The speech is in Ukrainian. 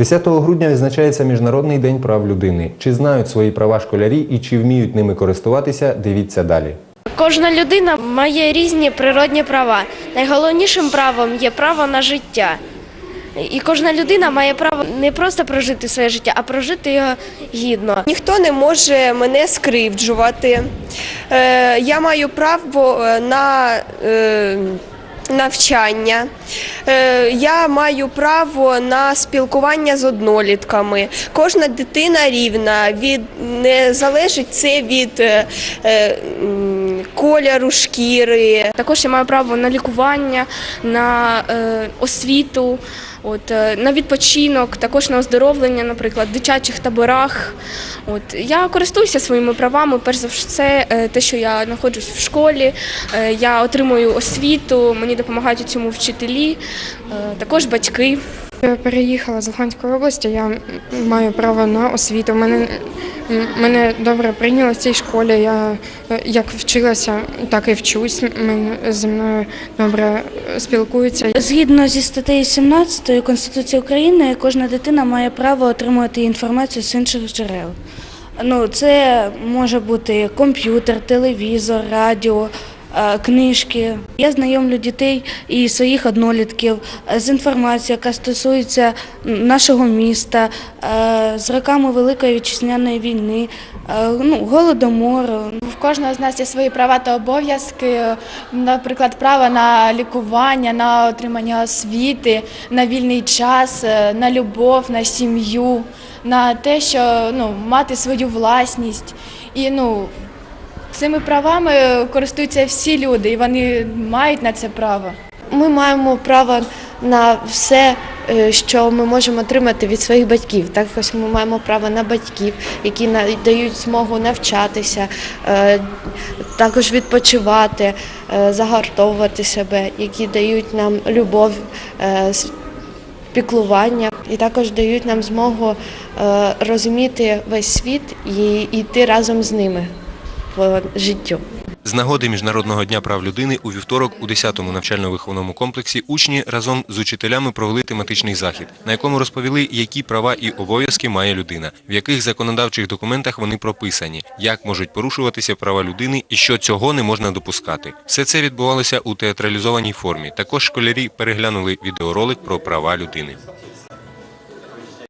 10 грудня відзначається Міжнародний день прав людини. Чи знають свої права школярі і чи вміють ними користуватися? Дивіться далі. Кожна людина має різні природні права. Найголовнішим правом є право на життя. І кожна людина має право не просто прожити своє життя, а прожити його гідно. Ніхто не може мене скривджувати. Е, я маю право е, на е, навчання. Е, я маю право на спілкування з однолітками. Кожна дитина рівна, від, не залежить це від е, е, кольору шкіри. Також я маю право на лікування, на освіту, от, е, на відпочинок, також на оздоровлення, наприклад, в дитячих таборах. От, я користуюся своїми правами, перш за все, е, те, що я знаходжусь в школі, е, я отримую освіту, мені допомагають у цьому вчителі, також батьки. Я переїхала з Луганської області, я маю право на освіту. Мене, мене добре прийняли в цій школі. Я як вчилася, так і вчусь. Мен, зі мною добре спілкуються. Згідно зі статтею 17 Конституції України, кожна дитина має право отримувати інформацію з інших джерел. Ну, це може бути комп'ютер, телевізор, радіо, книжки. Я знайомлю дітей і своїх однолітків е, з інформацією, яка стосується нашого міста, е, з роками Великої вітчизняної війни, е, ну, голодомору, В кожного з нас є свої права та обов'язки, наприклад, право на лікування, на отримання освіти, на вільний час, е, на любов, на сім'ю, на те, що ну, мати свою власність. І ну, цими правами користуються всі люди, і вони мають на це право. Ми маємо право на все, е, що ми можемо отримати від своїх батьків. Також ми маємо право на батьків, які дають змогу навчатися, е, також відпочивати, е, загартовувати себе, які дають нам любов, піклування, і також дають нам змогу розуміти весь світ і йти разом з ними по життю. З нагоди Міжнародного дня прав людини у вівторок у 10-му навчально-виховному комплексі учні разом з учителями провели тематичний захід, на якому розповіли, які права і обов'язки має людина, в яких законодавчих документах вони прописані, як можуть порушуватися права людини і що цього не можна допускати. Все це відбувалося у театралізованій формі. Також школярі переглянули відеоролик про права людини.